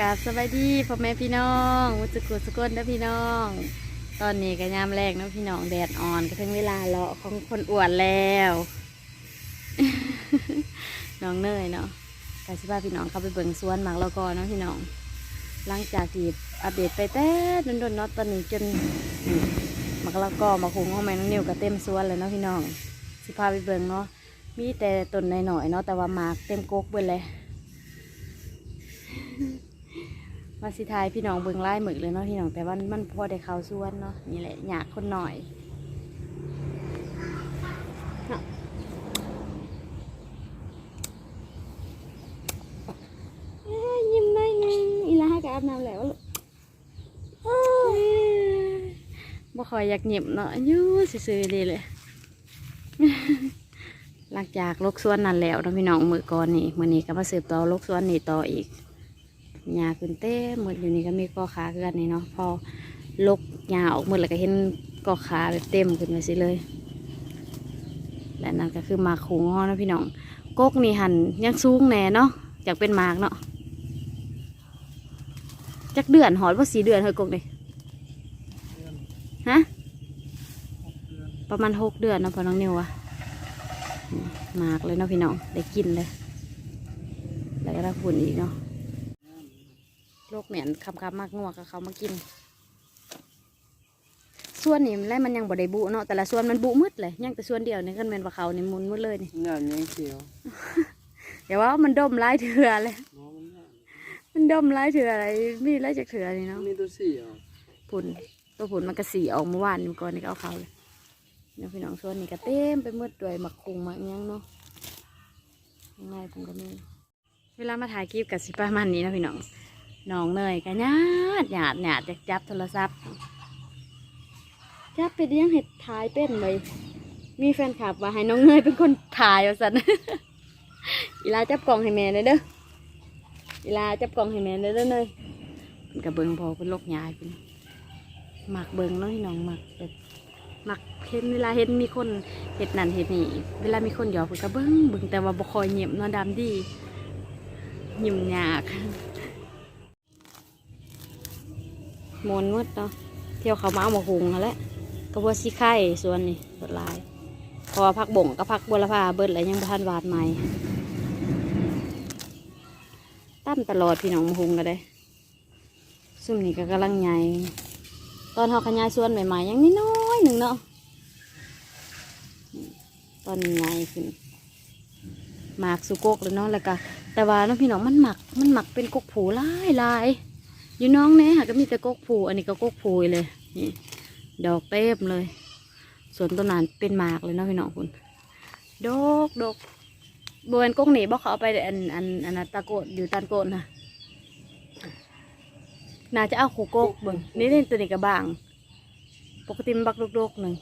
กาบสบายดีพ่อแม่พี่น้องมุสกุสกุลนะพี่น้อง ตอนนี้ก็ยามแรกนะพี่น้องแดดอ่อนก็ถึงเวลาเลาะของคนอ้วนแล้ว น้องเนยเนาะกาสิพาพี่น้องเข้าไปเบิ่งสวนหมากแล้วก็เนะพี่น้อง หลังจากที่อัปเดตไปแต่โดนๆเนาะตอนนี้จนหมากแล้วก็มาคุงห้องแม่น้องนิวก็เต็มสวนเลยเนาะพี่น้อง สิพาไปเบิ่งเนาะมีแต่ต้นหน่อยๆเนาะแต่ว่าหมากเต็มกกเบิ่เลย มาสิทายพี่น้องเบิ่งไล่หมึกเลยเนาะพี่น้องแต่ว่ามันพอได้เข้าส่วนเนาะนี่แหละอยากคนหน่อยเนาะเอ้ยยิ้มได้ไงอีลาให้กับอาบน้ำแล้วลูกเอ้ยบ่คอยอยากหยิบเนาะอยูซื่อๆดีเลยหลังจากลกสวนนั่นแล้วเนาะพี่น้องมือก่อนนี่มื้อนี้ก็มาสืบต่อลกสวนนี่ต่ออีก หญ้าขึ้นเต้หมดอยู่นี่ก็มีกอขาเกันนี่เนาะพอลกหญ้าออกหมดแล้วก็เห็นกอขาแบบเต็มขึ้นมาสิเลย และนั่นก็คือหมากคูงอนะพี่น้องกกนี่หันยังสูงแน่เนาะอยากเป็นหมากเนาะจักเดือนหอดว่าสีเดือนเฮ้ยกกนี่ฮะประมาณหกเดือนเนาะพอน้องนิวอะนี่หมากเลยเนาะพี่น้องได้กินเลยแล้วก็ได้ผุนอีกเนาะ โรคเหม็นคำคำมากงัวกับเขามากิน ส่วนนี่มันแรกมันยังบ่ได้บุเนาะแต่ละส่วนมันบุมืดเลยยังแต่ส่วนเดียวนี่ขึ้นเป็นว่าเขานี่หมุนหมดเลยนี่งานยังเขียวเดี๋ยวว่ามันดมไล่เถื่อเลยน้องมันงานมันดมไล่เถื่ออะไรมีไล่จากเถื่อนี่เนาะมีตัวสี่อะผุนตัวผุนมันกระสีออกเมื่อวานนี่ก่อนนี่ก็เอาเขาเลยเดี๋ยวพี่น้องส่วนนี่ก็เต็มไปหมดด้วยหมักคุงหมักอิหยังเนาะข้างในผมก็มีเวลามาถ่ายคลิปกับสิประมาณนี้เนาะพี่น้อง น้องเนยก็หยาดหยาดหยาดจะจับโทรศัพท์ จับไปเลี้ยงเห็ดถ่ายเป็นเลย มีแฟนคลับว่าให้น้องเนยเป็นคนถ่ายว่าสันอีลาจับกล่องให้แม่เลยเด้ออีลาจับกล่องให้แม่เลยเด้อเนยเป็นกระเบิงพอเป็นโรคยายเป็นหมักเบิงเนาะพี่น้องหมักแบบหมักเห็นเวลาเห็นมีคนเห็ดนั่นเห็ดนี่เวลามีคนหยอกเพิ่นกระเบิงเบิงแต่ว่าบ่คอยเหยียบนอนดำดีหยิ่มยาก มนมืดเนาะเที่ยวเขามาเอามาหุงกันแหละกระบวสีไข่ส่วนนี่สดลาย พอพักบ่งก็พักบัวละพาเบิดแล้วยังพันวานใหม่ตั้มตลอดพี่น้องมาหุงก็ได้ซุ่มนี่ก็กำลังใหญ่ตอนเขาขยายส่วนใหม่ๆยังนิดน้อยหนึ่งเนาะตอนนี้ใหญ่ขึ้นหมากสุโกกแล้วเนาะแล้วก็แต่ว่าเนาะพี่น้องมันหมักมันหมักเป็นกกผูหลายหลาย อยู่น้องเนี่ยค่ะก็มีแต่กกผูอันนี้ก็กกผูเลยนี่ดอกเต็มเลย ส่วนต้นนั้นเป็นหมากเลยเนาะพี่น้องคุณดกดกบริเวณกกหนีบอกเขาเอาไปอันอันอันตะโกนอยู่ตันโกนนะน่าจะเอาขู่กกเบิ่งนี่นี่ตัวนี้กระบาง ปกติมันบักดกๆหนึ่ง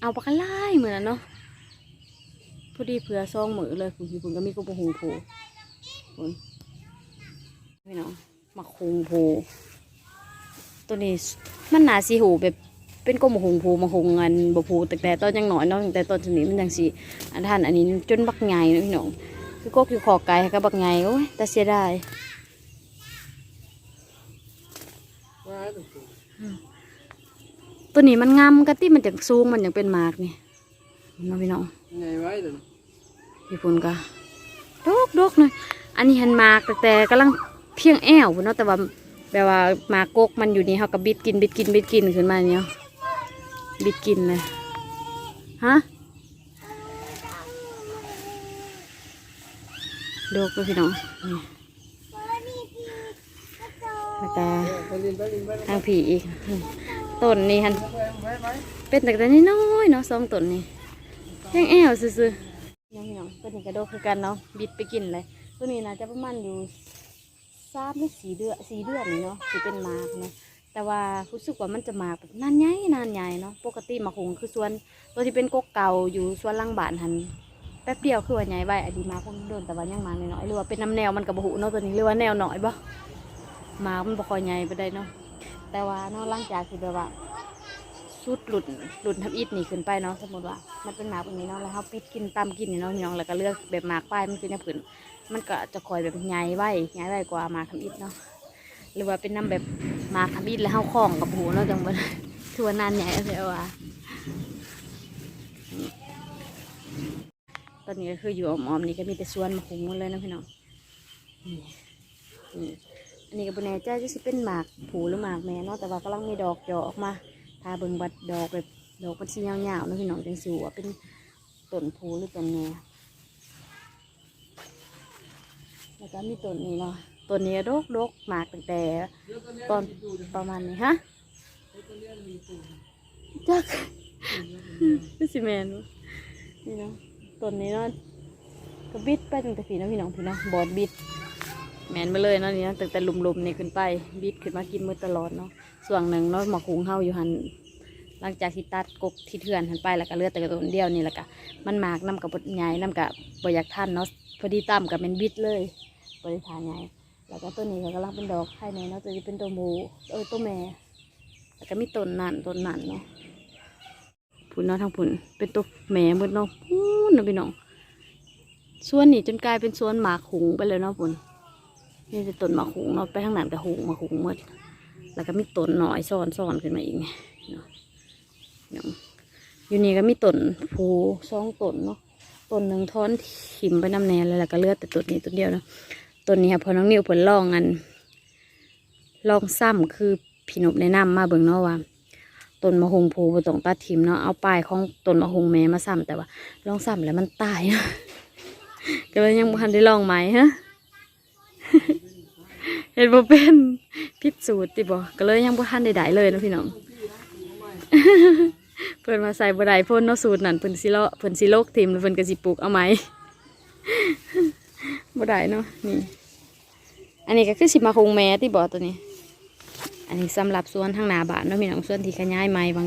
เอาปากกาไล่เหมือนเนาะพอดีเผื่อซองมือเลยคุณพี่คุณก็มีกบหูผูคุณพี่น้อง มาคุงผูตัวนี้มันหนาสีหูแบบเป็นกลมหุงผูมาหุงเงินบผูแต่แต่ตอนยังหน่อยเนาะตั้งแต่ตอนชนิดมันยังสีอันท่านอันนี้จนบักไงเนาะพี่น้องคือก็คือขอไก่กับบักไงโอ้ยแต่เสียดายว้าตัวสี่ตัวนี้มันงามกะที่มันจะสูงมันยังเป็นหมากนี่เนาะพี่น้องไงไว้ตัวนี้ญี่ปุ่นก็ดกดกเลยอันนี้หันหมากแต่แต่กำลัง เพียงแอวเนาะแต่ว่าแบบว่าหมากกกมันอยู่นี่เขาก็บิดกินบิดกินบิดกินขึ้นมาเนี้ยบิดกินเลยฮะดกเพี่น้องนี่แล้วก็ทางผีอีกต้นนี่หันเป็นแต่แต่น้อยเนาะสองต้นนี่แห้งแอวซื่อๆน้องพี่น้องตัวนี้กระโดดคือกันเนาะบิดไปกินเลยตัวนี้น่าจะประมาณอยู่ามหรือสี่เดือนสี่เดือนนี่เนาะสิเป็นหมากเนาะแต่ว่ารู้สึกว่ามันจะหมากแบบนานใหญ่นานใหญ่เนาะปกติหมากหงคือส่วนตัวที่เป็นกกเก่าอยู่ส่วนหลังบานหันแป๊บเดียวคือว่าใหญ่ไว้อดีมาคงโดนแต่ว่ายังมาน้อยๆหรือว่าเป็นน้ำแนวมันกับบหูเนาะตัวนี้หรือว่าแนวหน่อยบ่หมามันบ่คอยใหญ่ไปได้เนาะแต่ว่าเนาะหลังจากที่แบบว่าสุดหลุดหลุดทับอิดนี่ขึ้นไปเนาะสมมติว่ามันเป็นหมากแบบนี้เนาะแล้วเขาปิดกินตามกินเนาะพี่น้องแล้วก็เลือกแบบหมากป้ายมันคือเนี่ยผืน มันก็จะคอยแบบใหญ่ไว้ใหญ่ไว้กว่ามากทับอิดเนาะหรือว่าเป็นน้ำแบบมากทำอิดแล้วเข้าคล้องกับหูเนาะจังบ่ได้ทัวนานใหญ่เลยว่าตอนนี้ก็คืออยู่อ้อมๆนี่ก็มีแต่สวนมะขุงหมดเลยนะพี่น้องนี่นี่อันนี้ก็บ่แน่ใจจะสิเป็นหมากผูหรือหมากแม่เนาะแต่ว่ากำลังมีดอกเจาะออกมาทาเบิ่งบัดดอกแบบดอกมันสียาวๆนะพี่น้องจังสิว่าเป็นต้นผูหรือต้นแม่ แล้วก็มีต้นนี้เนาะต้นนี้ดกดกๆหมากตั้งแต่ตอนประมาณนี้ฮะจักคือสิแมนวะนี่เนาะต้นนี้เนาะก็บิดไปตั้งแต่ผีเนาะพี่น้องพี่เนาะบอดบิด แมนไปเลยเนาะนี่เนาะตั้งแต่ลุมๆนี่ขึ้นไปบิดขึ้นมากินมือตลอดเนาะส่วนหนึ่งเนาะหมอกหุงเฮาอยู่หันหลังจากที่ตัดกกที่เถื่อนหันไปแล้วก็เลือดแต่กระต้นเดียวนี่แหละกะมันหมากน้ำกับบดใหญ่น้ำกับบอยากท่านเนาะพอดีต่ำกับเป็นบิดเลย บริฐานใหญ่แล้วก็ต้นนี้ก็กำลังเป็นดอกไข่ในเนาะตัวนี้เป็นตัวหมูเออตัวแม่แล้วก็มีต้นนั่นต้นนั่นเนาะพุ่นเนาะทางพุ่นเป็นตัวแหม่หมดเนาะพุ่นเนาะพี่น้องสวนนี่จนกลายเป็นสวนหมากหุงไปเลยเนาะพุ่นนี่จะต้นหมากหุงเนาะไปทางนั้นก็หุงหมากหุงหมดแล้วก็มีต้นหน่อยซ้อนซ้อนขึ้นมาอีกไงเนาะเนาะอยู่นี่ก็มีต้นผูสองต้นเนาะต้นหนึ่งท้อนถิ่มไปน้ำแน่เลยแล้วก็เลือดแต่ต้นนี้ต้นเดียวเนาะ ต้นนี้ค่ะพอน้องนิวผลลองอันลองซ้ำคือพี่นบแนะนำมาเบิ่งเนาะว่าต้นมะฮงภูบ่ต้องตัดทิมเนาะเอาปลายของต้นมะฮงแม่มาซ้ำแต่ว่า ลองซ้ำแล้วมันตายนะก็เลยยังบ่ทันได้ลองไหมฮะเห็นบ่เป็นพิษสูตรติบ่ก็เลยยังบ่ทันได้ได้เลยนะพี่น้องเพิ่นมาใส่บ่ได้พ่นเนาะสูตรนั่นเพิ่นสิเลาะเพิ่นสิโลกทิมแล้วเพิ่นก็สิปลูกเอาไหมบ่ได้เนาะนี่ อันนี้ก็คือสิมาคงแม่ติบ่ตัวนี้ อันนี้สำหรับสวนทางหนาบ้านเนาะมีหนังสวนที่ขยายใหม่บาง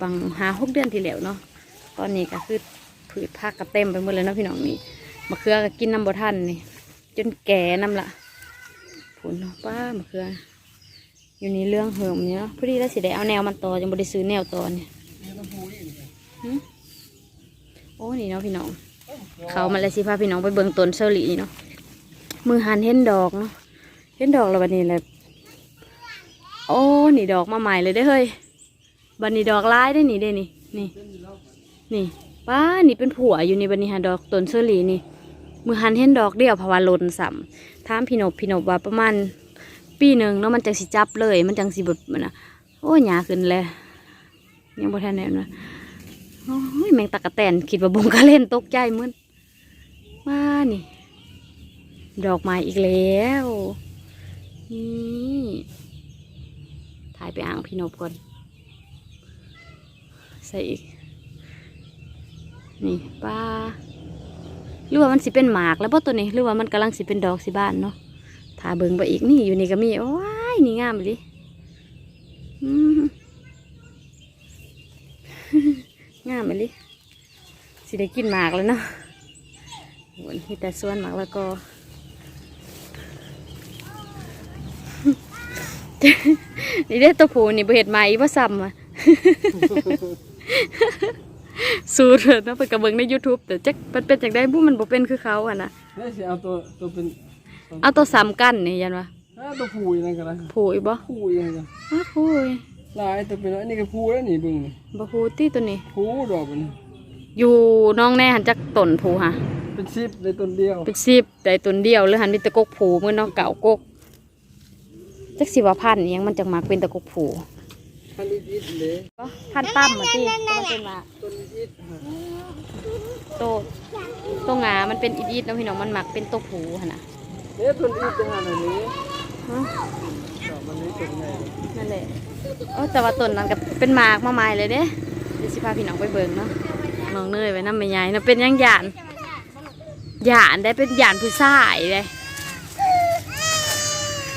บางหาหกเดือนที่แล้วเนาะตอนนี้ก็คือผืชผักก็เต็มไปหมดเลยเนาะพี่น้องนี่มะเขือก็กินน้ำบ่ทันนี่จนแก่น้ำละผลเนาะป้ามะเขืออยู่นี่เรื่องเหิมเนี่ยเนะพอดีแล้วสิได้เอาแนวมันต่อยังบ่ได้ซื้อแนวต่อเนี่ยหึโอ้นี่เนาะพี่น้องเขามาเลยสิพาพี่น้องไปเบิ่งต้นเซอรี่เนาะ มือหันเห็นดอกเนาะเห็นดอกแล้ววันนี้เลยโอ้นี่ดอกมาใหม่เลยได้เฮ้ยบันนี้ดอกร้ายได้นี่ได้นี่นี่นี่ป้านี่เป็นผัวอยู่นี่บันนี้ฮะดอกต้นเชอรี่นี่ มือหันเห็นดอกเดียวพราะวาลนสัมถามพี่นบพี่นบว่าประมาณปีหนึ่งเนาะมันจังสิจับเลย มันจังสิแบบนะโอ้ยหยาขึ้นเลยยังบ่ทันแน่นะโอ้ยแมงตะกะแตนคิดว่าบงกะเล่นตกใจมึนมานี่ ดอกไม้อีกแล้ว นี่ถ่ายไปอ่างพี่นบก่อน ใส่อีก นี่ป้าหรือว่ามันสิเป็นหมากแล้วป่ตัวนี้ หรือว่ามันกำลังสิเป็นดอกสิบ้านเนาะถ่าเบิงไปอีกนี่อยู่นี่ก็มีว้ายนี่งามเลยงามเลยสิได้กินหมากแล้วเนาะโหนี่แต่ส่วนหมากแล้วก็ นี่ได้ตัวผูนี่บ่เห็ดใหม่บ่ซ้ำอะสูตรเนาะไปกระเบิงใน YouTube แต่จักมันเป็นจังได้บุมันบ่เป็นคือเขาอะนะนี่สิเอาตัวตัวเป็นเอาตัวซ้ำกันนี่ยันวะถ้าตัวผูยังไงกันนะผูอีกบ่ผูยังไงอ้าผูอีลายตัวเป็นอันนี้ก็ผูแล้วนี่เบึงนี่บ่ผูตีตัวนี้ผูดอกมันอยู่น้องแน่หันจักต้นผูค่ะเป็นซิปในต้นเดียวเป็นสิบได้ต้นเดียวหรือหันมีแตะกกผูมื้อน้องเก่ากก จักสิว่าพันธุ์อิหยังมันจังมักเป็นตะกกผูพันอิดอิดเลยบ่พันธุ์ตั้มมาติมันเป็นมาต้นอิดอิดฮะโตโตงามันเป็นอีดๆเนาะพี่น้องมันมักเป็นตัวผูหั่นน่ะเนี่ยต้นอิดจะหาหน่อยนี้ฮะดอกมันนี้ต้นใหญ่นั่นแหละเออแต่ว่าต้นนั้นก็เป็นหมากมาใหม่เลยเด้เดี๋ยวสิพาพี่น้องไปเบิ่งเนาะน้องเนยไว้น้ำไม่ใหญ่เนาะเป็นหยังหยานหยานได้เป็นหยานผู้ชายเลย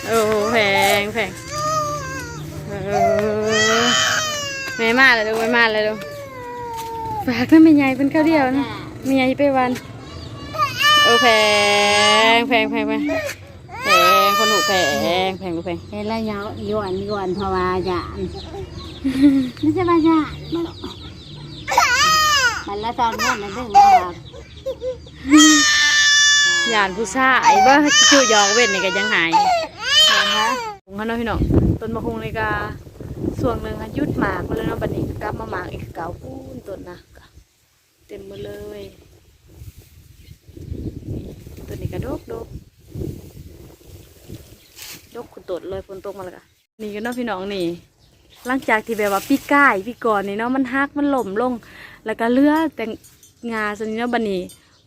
โอ้โหแพง แพงเออไม่มาเลยดูไม่มาเลยดูฝากน้ำไม่ใหญ่เป็นข้าวเดียวนะไม่ใหญ่ไปวันเออแพงแพงแพงแพงแพงคนหูแพงแพงดูแพงเห็นแล้วยาวยวนยวนเพราะว่าหยาไม่ใช่ว่าหยาไม่หรอกมันละตอนนู้นนะดึงมาแบบหยานผู้ชายบ่จู่ยอกเว้นนี่ก็ยังหายมคะหุ งเขาเนาะพี่น้องต้นมะฮุงเลยกาส่วนหนึ่งค่ะยุดหมากมาเลยเนาะบัดนี้กลับมาหมากอีกเก่าปูนต้นนะเต็มหมาเลยต้นนี้ก็ดกดกดกขุดตดเลยฝนตกมาแล้วก็นี่ก็เนาะพี่น้องนี่หลังจากที่แบบว่าพี่ก้ายพี่ก่อนนี่เนาะมันฮักมันหล่มลง แล้วก็เลือแต่งาสนนี้เนาะบัดนี้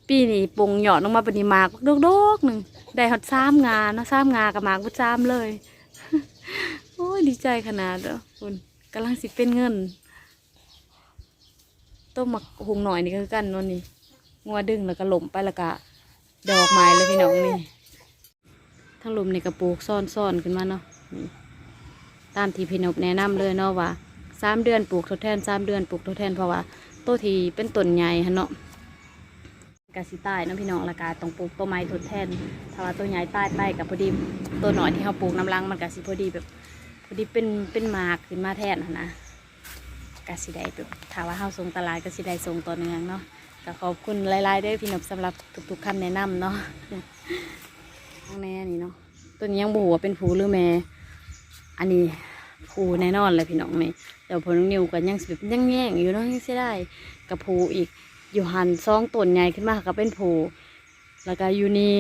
ปีนี้ปงหยอดลงมาบัดนี้หมากดกๆหนึ่งได้ฮอดซ้ำงาเนาะซ้ำงากับหมากบ่ซ้ำเลย โอ้ยดีใจขนาดเด้อคุณกำลังสิเป็นเงิน ต้มหมักหงหน่อยนี่ก็คือกันเนนี่งัวดึงแล้วก็หล่มไปแล้วก็ดอกไม้เลยพี่น้องนี่ทั้งหลุมในี่ก็ปลูกซ่อนๆขึ้นมาเนาะนี่ตามที่พี่นบแนะนำเลยเนาะว่าสามเดือนปลูกทดแทนสามเดือนปลูกทดแทนเพราะว่าโตวทีเป็นต้นใหญ่ฮะเนาะ กสิตายเนาะพี่น้องละกาต้องปลูกต้นไม้ทดแทนถ้าว่าต้นใหญ่ใตายไปกับพอดีตัวหน่อยที่เขาปลูกน้ำลังมันกสิพอดีแบบพอดีเป็นเป็นหมากขึ้นมาแทนนะกสิได้แบบถาว่าเฮาส่งตลาดกสิได้ส่งต่อเนื่องเนาะก็ขอบคุณหลายๆเด้วยพี่นบสำหรับทุกๆคำแนะนำเนาะข้างแน่นี่เนาะตัวนี้ยังบัวเป็นผูหรือแม่ อันนี้ผูแน่นอนเลยพี่น้องนี่เดี๋ยวพอน้องนิวกันยังแบบยังแย่งอยู่เนาะยังเสียได้กับผูอีก อยู่หันซองต้นใหญ่ขึ้นมาก็เป็นผูแล้วก็อยู่นี่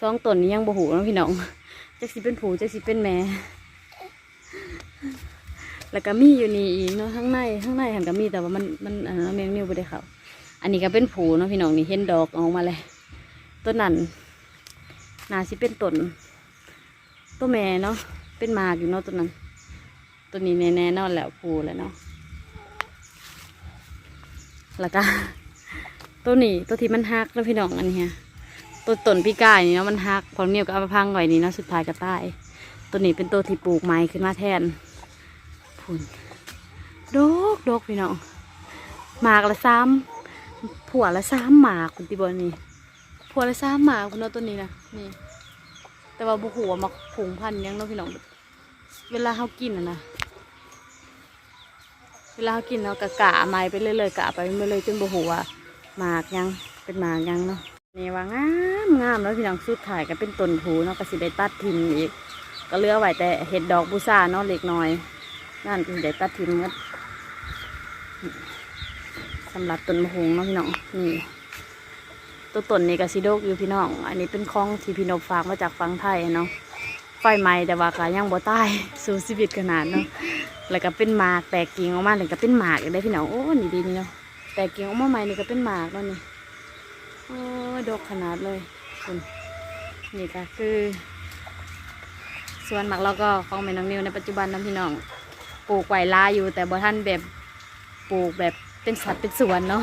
ซองต้นนี้ยังบหูนะพี่น้องจักสิเป็นผูจักสิเป็นแม่แล้วก็มีอยู่นี่อีกเนาะข้างในข้างในหันก็มีแต่ว่ามันมันอันนั้นแมงนิ้วไปได้เขาอันนี้ก็เป็นผูเนาะพี่น้องนี่เห็นดอกออกมาเลยต้นนั้นนาสิเป็นต้นตัวแม่เนาะเป็นมากอยู่เนาะต้นนั้นตัวนี้แน่ๆนอนแล้วผูแล้วเนาะแล้วก็ ตัวนี้ตัวที่มันหักแล้วพี่น้องอันนี้ฮะตัวต้นพี่กายนี่เนาะมันหักพอเนียวก็เอามาพังไว้นี่เนาะสุดท้ายก็ตายตัวนี้เป็นตัวที่ปลูกไม้ขึ้นมาแทนพุ่นดกดกพี่น้องหมากละซ้ำผัวละซ้ำหมากคุณติบอนี่ผัวละซ้ำหมากคุณเอาตัวนี้นะนี่ แต่ว่าบุหัวมาผงพันยังเนาะพี่น้องเวลาเขากินอะนะเวลาเขากินเรากะกะไม้ไปเรื่อยๆกะไปเรื่อยๆจนบุหัว หมากยังเป็นหมากยังเนาะนี่ว่างามงามแล้วพี่น้องสุดถ่ายก็เป็นต้นผูเนาะก็สิได้ตัดทิมอีก ก็เลือไหวแต่เห็ดดอกบูซาเนาะเล็กน้อยนั่นคือได้ตัดทิมกันสำหรับต้นมะฮงเนาะพี่น้องนี่ตัวต้นนี่ก็สิโดกอยู่พี่น้อง อันนี้เป็นของที่พี่นบฝากมาจากฝั่งไทยเนาะไฟไหม้แต่ว่าก็ยังบ่ตายสู้ชีวิตขนาดเนาะแล้วก็เป็นหมากแตกกิ่งออกมาเลยก็เป็นหมากอีกได้พี่น้องโอ้นี่ดีนี่เนาะ แตกกิ่งออกมาใหม่นี่ก็เป็นหมากแล้วนี่โอ้ดกขนาดเลยคุณนี่ก็คือส่วนหมักเราก็ของแม่น้องนิวในปัจจุบันนะพี่น้องปลูกไว้ลาอยู่ แต่บ่ท่านแบบปลูกแบบเป็นสัตว์เป็นสวนเนาะ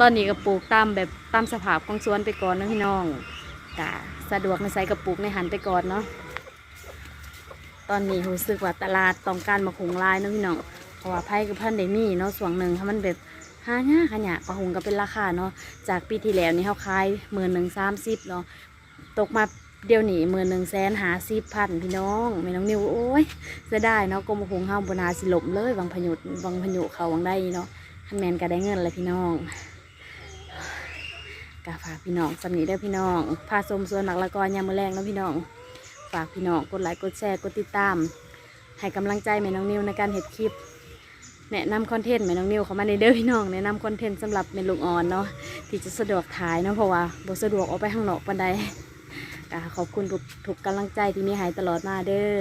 ตอนนี้ก็ปลูกตามแบบตามสภาพของสวนไปก่อนนะพี่น้องกะสะดวกในไซกับปลูกในหันไปก่อนเนาะตอนนี้รู้สึกว่าตลาดต้องการมาคงลายนะพี่น้องเพราะว่าไผ่กับพันเดมี่เนาะส่วนหนึ่งถ้ามันแบบ ห้าหน้าขยะปลาหงก็เป็นราคาเนาะจากปีที่แล้วนี่เขาขายหมื่นหนึ่งสามสิบเนาะตกมาเดี๋ยวนี้หมื่นหนึ่งแสนหาสิบพันพี่น้องแม่น้องนิวโอ้ยเสียดายเนาะกรมคงห้ามบนาสิลมเลยวังพยุดวังพยุเขาวังได้เนาะทันแมนก็ได้เงินเลยพี่น้องกาฝากพี่น้องสำนีได้อพี่น้องพาชมส่วนหมักละกอยามมือแรงเนาะพี่น้อง ฝากพี่น้องกดไลค์กดแชร์กดติดตามให้กำลังใจแม่น้องนิวในการเห็ดคลิป แนะนำคอนเทนต์แม่น้องนิวเขามาในเด้อพี่น้องแนะนำคอนเทนต์สำหรับเมลูกอ่อนเนาะที่จะสะดวกถ่ายเนาะเพราะว่าบ่สะดวกออกไปข้างนอกปันใดก็ขอบคุณทุกทุกกำลังใจที่มีให้ตลอดมาเด้อ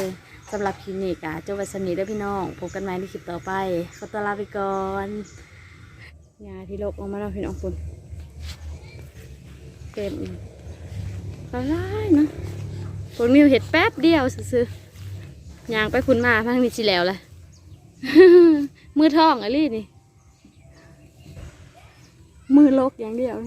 สำหรับคลิปนี้ก็จบไว้สนีเด้อพี่น้องพบกันใหม่ในคลิปต่อไปขอตัวลาไปก่อนยาที่โลกออกมาแล้วพี่น้องคุณเก็บละลายเนาะผลมิวเห็ดแป๊บเดียวซื้อๆยางไปคุณมาพังนี้สิแล้วแหละ มือทองอะไรนี่ มือลกอย่างเดียว